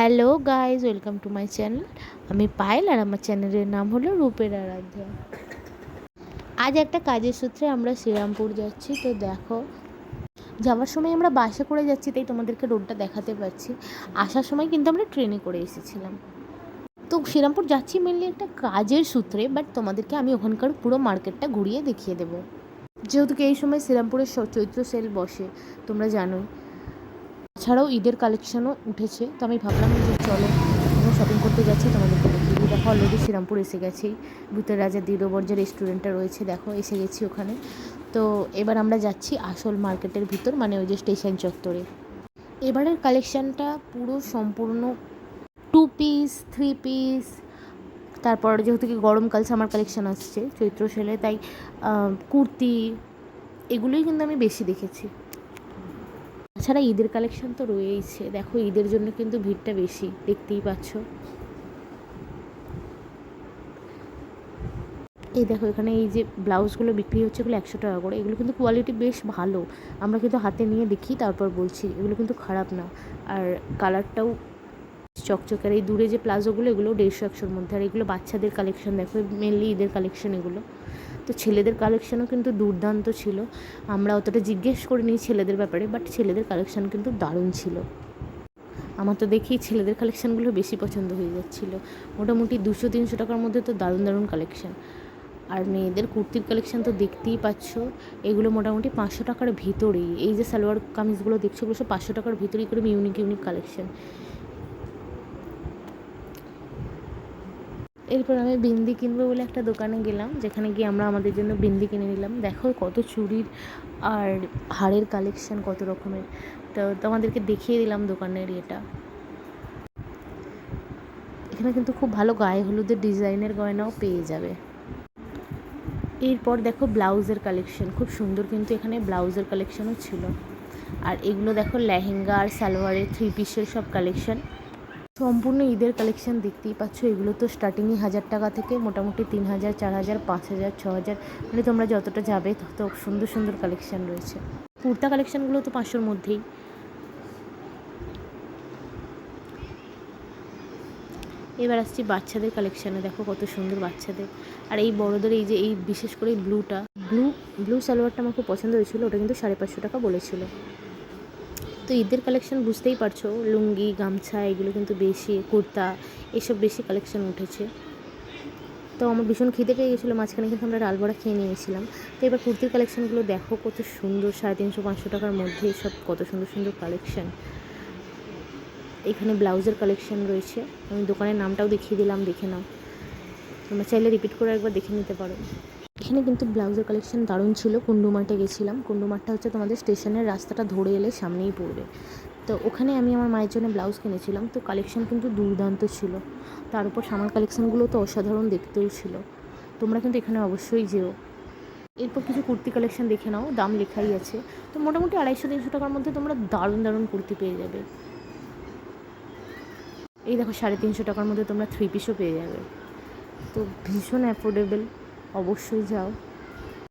Hello guys, welcome to my channel. আমি পায়েল আর আমার চ্যানেলের নাম হলো রূপের আরাধ্যা। আজ একটা কাজের সূত্রে আমরা শ্রীরামপুর যাচ্ছি, তো দেখো। যাওয়ার সময় আমরা বাসে করে যাচ্ছি, তাই তোমাদেরকে রোডটা দেখাতে পারছি। আসার সময় কিন্তু আমরা ট্রেনে করে এসেছিলাম। তো শ্রীরামপুর যাচ্ছি মেনলি একটা কাজের সূত্রে বাট তোমাদেরকে আমি ওখানকার পুরো মার্কেটটা ঘুরিয়ে দেখিয়ে দেবো। যেহেতু এই সময় শ্রীরামপুরের চৈত্র সেল বসে, তোমরা জানোই। এছাড়াও ঈদের কালেকশনও উঠেছে। তো আমি ভাবলাম যে চলো আমি শপিং করতে যাচ্ছি, তোমাদেরকে দেখিয়ে দেখো অলরেডি শ্রীরামপুর এসে গেছি। ভূতের রাজা দীরবর যে রেস্টুরেন্টটা রয়েছে, দেখো, এসে গেছি ওখানে। তো এবার আমরা যাচ্ছি আসল মার্কেটের ভিতর মানে ওই যে স্টেশন চত্বরে। এবারের কালেকশানটা পুরো সম্পূর্ণ টু পিস থ্রি পিস তারপর যেহেতু কি গরমকাল সামার কালেকশান আসছে, চৈত্র সেলে, তাই কুর্তি, এগুলোই কিন্তু আমি বেশি দেখেছি। তাছাড়া ঈদের কালেকশন তো রয়েইছে। দেখো, ঈদের জন্য কিন্তু ভিড়টা বেশি, দেখতেই পাচ্ছ। এই দেখো, এখানে এই যে ব্লাউজগুলো বিক্রি হচ্ছে এগুলো একশো টাকা করে। এগুলো কিন্তু কোয়ালিটি বেশ ভালো। আমরা কিন্তু হাতে নিয়ে দেখি, তারপর বলছি, এগুলো কিন্তু খারাপ না। আর কালারটাও চকচকের এই দূরে যে প্লাজোগুলো এগুলো দেড়শো একশোর মধ্যে। আর এগুলো বাচ্চাদের কালেকশন দেখো মেনলি ঈদের কালেকশন এগুলো। তো ছেলেদের কালেকশানও কিন্তু দুর্দান্ত ছিল। আমরা অতটা জিজ্ঞেস করিনি ছেলেদের ব্যাপারে বাট ছেলেদের কালেকশান কিন্তু দারুণ ছিল। আমার তো দেখি ছেলেদের কালেকশানগুলো বেশি পছন্দ হয়ে যাচ্ছিল। মোটামুটি দুশো, তিনশো টাকার মধ্যে তো দারুণ দারুণ কালেকশান আর মেয়েদের কুর্তির কালেকশান তো দেখতেই পাচ্ছ, এগুলো মোটামুটি পাঁচশো টাকার ভিতরেই। এই যে সালোয়ার কামিজগুলো দেখছ ওগুলো সব পাঁচশো টাকার ভিতরেই করে ইউনিক ইউনিক কালেকশান এরপর আমি বিন্দি কিনবো বলে একটা দোকানে গেলাম, যেখানে গিয়ে আমরা আমাদের জন্য বিন্দি কিনে নিলাম। দেখো কত চুড়ির আর হাড়ের কালেকশন কত রকমের। তো তোমাদেরকে দেখিয়ে দিলাম দোকানের এটা এখানে কিন্তু খুব ভালো গায়ে হলুদের ডিজাইনের গয়নাও পেয়ে যাবে। এরপর দেখো ব্লাউজের কালেকশন খুব সুন্দর কিন্তু এখানে ব্লাউজের কালেকশনও ছিল। আর এগুলো দেখো লেহেঙ্গা আর সালোয়ারের থ্রি পিসের সব কালেকশন সম্পূর্ণ ঈদের কালেকশন দেখতেই পাচ্ছ। এগুলো তো স্টার্টিংই হাজার টাকা থেকে মোটামুটি তিন হাজার, চার হাজার, পাঁচ হাজার, ছ হাজার। মানে তোমরা যতটা যাবে, তত সুন্দর সুন্দর কালেকশন রয়েছে। কুর্তা কালেকশনগুলো তো পাঁচশোর মধ্যেই। এবার আসছি বাচ্চাদের কালেকশানে দেখো কত সুন্দর বাচ্চাদের। আর এই বড়োদের এই যে, এই বিশেষ করে ব্লুটা ব্লু ব্লু সালোয়ারটা আমার খুব পছন্দ হয়েছিল। ওটা কিন্তু সাড়ে পাঁচশো টাকা বলেছিল। তো ঈদের কালেকশন বুঝতেই পারছ, লুঙ্গি, গামছা, এগুলো কিন্তু বেশি, কুর্তা, এসব বেশি কালেকশন উঠেছে। তো আমার ভীষণ খিদে পেয়ে গেছিল, মাঝখানে কিন্তু আমরা ডাল বড়া খেয়ে নিয়েছিলাম। তো এবার কুর্তির কালেকশানগুলো দেখো কত সুন্দর, সাড়ে তিনশো, পাঁচশো টাকার মধ্যে সব কত সুন্দর সুন্দর কালেকশান এখানে ব্লাউজের কালেকশান রয়েছে। আমি দোকানের নামটাও দেখিয়ে দিলাম, দেখে নাও। তোমরা চাইলে রিপিট করে একবার দেখে নিতে পারো। এখানে কিন্তু ব্লাউজের কালেকশন দারুণ ছিল। কুন্ডুমার্টে গেছিলাম। কুন্ডুমার্টটা হচ্ছে তোমাদের স্টেশনের রাস্তাটা ধরে এলে সামনেই পড়বে। তো ওখানে আমি আমার মায়ের জন্য ব্লাউজ কিনেছিলাম। তো কালেকশন কিন্তু দুর্দান্ত ছিল। তার উপর সামার কালেকশনগুলো তো অসাধারণ দেখতেও ছিল। তোমরা কিন্তু এখানে অবশ্যই যেও। এরপর কিছু কুর্তি কালেকশন দেখে নাও। দাম লেখাই আছে। তো মোটামুটি আড়াইশো তিনশো টাকার মধ্যে তোমরা দারুণ দারুণ কুর্তি পেয়ে যাবে। এই দেখো, সাড়ে তিনশো টাকার মধ্যে তোমরা থ্রি পিসও পেয়ে যাবে। তো ভীষণ অ্যাফোর্ডেবল অবশ্যই যাও।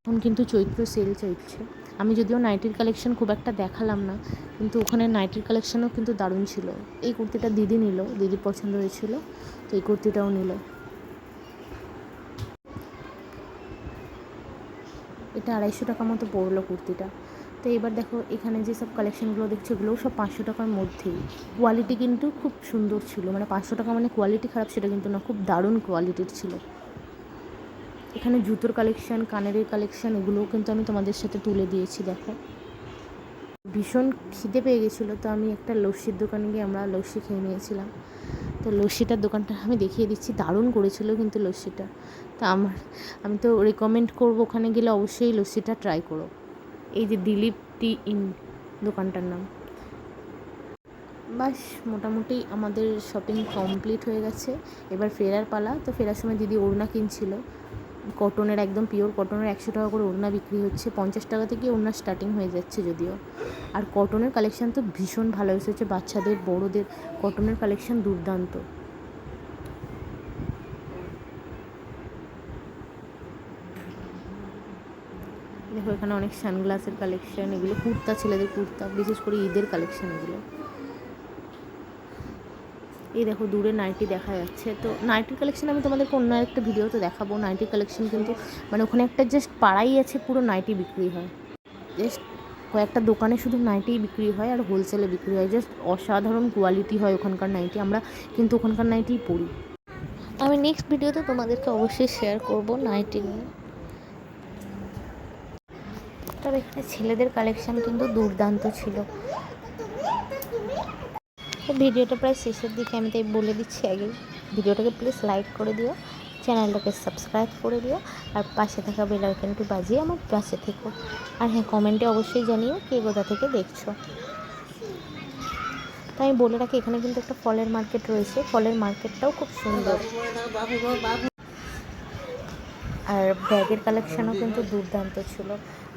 এখন কিন্তু চৈত্র সেল চলছে। আমি যদিও নাইটির কালেকশন খুব একটা দেখালাম না, কিন্তু ওখানে নাইটির কালেকশনও কিন্তু দারুণ ছিল। এই কুর্তিটা দিদি নিল, দিদির পছন্দ হয়েছিল, তো এই কুর্তিটাও নিল। এটা আড়াইশো টাকা মতো পড়ল কুর্তিটা। তো এবার দেখো, এখানে যে সব কালেকশনগুলো দেখছ, এগুলোও সব পাঁচশো টাকার মধ্যেই। কোয়ালিটি কিন্তু খুব সুন্দর ছিল। মানে পাঁচশো টাকা মানে কোয়ালিটি খারাপ, সেটা কিন্তু না, খুব দারুণ কোয়ালিটির ছিল। এখানে জুতোর কালেকশন কানের কালেকশন এগুলোও কিন্তু আমি তোমাদের সাথে তুলে দিয়েছি, দেখো। ভীষণ খিদে পেয়ে গেছিল, তো আমি একটা লস্যির দোকানে গিয়ে আমরা লস্যি খেয়ে নিয়েছিলাম। তো লস্যিটার দোকানটা আমি দেখিয়ে দিচ্ছি, দারুণ করেছিল কিন্তু লস্যিটা। তা আমার, আমি তো রেকমেন্ড করব ওখানে গেলে অবশ্যই লস্যিটা ট্রাই করো। এই যে দিলীপ টি ইন দোকানটার নাম। বাস, মোটামুটি আমাদের শপিং কমপ্লিট হয়ে গেছে। এবার ফেরার পালা, তো ফেরার সময় দিদি ওড়না কিনছিল। কটনের একদম পিওর কটনের একশো টাকা করে ওড়না বিক্রি হচ্ছে। পঞ্চাশ টাকা থেকে ওড়না স্টার্টিং হয়ে যাচ্ছে যদিও। আর কটনের কালেকশান তো ভীষণ ভালো এসেছে। বাচ্চাদের, বড়োদের কটনের কালেকশান দুর্দান্ত। দেখো এখানে অনেক সানগ্লাসের কালেকশান এগুলো কুর্তা, ছেলেদের কুর্তা, বিশেষ করে ঈদের কালেকশান এগুলো। এই দেখো দূরে নাইটি দেখা যাচ্ছে। তো নাইটির কালেকশন আমি তোমাদেরকে অন্য একটা ভিডিওতে দেখাবো। নাইটির কালেকশন কিন্তু মানে ওখানে একটা জাস্ট পাড়াই আছে, পুরো নাইটি বিক্রি হয়। জাস্ট কয়েকটা দোকানে শুধু নাইটিই বিক্রি হয় আর হোলসেলে বিক্রি হয়। জাস্ট অসাধারণ কোয়ালিটি হয় ওখানকার নাইটি। আমরা কিন্তু ওখানকার নাইটিই পড়ি আমি নেক্সট ভিডিওতে তোমাদেরকে অবশ্যই শেয়ার করব নাইটি নিয়ে। তবে এখানে ছেলেদের কালেকশন কিন্তু দুর্দান্ত ছিল। ভিডিওটা প্রায় শেষের দিকে আমি তাই বলে দিচ্ছি আগে। ভিডিওটাকে প্লিজ লাইক করে দিও চ্যানেলটাকে সাবস্ক্রাইব করে দিও, আর পাশে থাকা বেল বাজিয়ে আমার পাশে থেকো। আর হ্যাঁ কমেন্টে অবশ্যই জানিও কে কোথা থেকে দেখছ। তো আমি বলে রাখি, এখানে কিন্তু একটা ফলের মার্কেট রয়েছে। ফলের মার্কেটটাও খুব সুন্দর। আর ব্যাগের কালেকশনও কিন্তু দুর্দান্ত ছিল।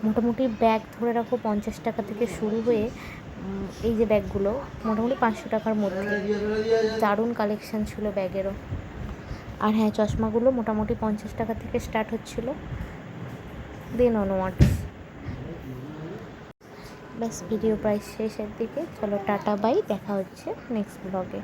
মোটামুটি ব্যাগ ধরে রাখো পঞ্চাশ টাকা থেকে শুরু হয়ে এই যে ব্যাগগুলো মোটামুটি পাঁচশো টাকার মধ্যে। দারুণ কালেকশান ছিল ব্যাগেরও আর হ্যাঁ চশমাগুলো মোটামুটি পঞ্চাশ টাকা থেকে স্টার্ট হচ্ছিল। দেন অনওয়ার্ডস ব্যাস ভিডিও প্রায় শেষের দিকে। চলো, টাটা বাই দেখা হচ্ছে নেক্সট ব্লগে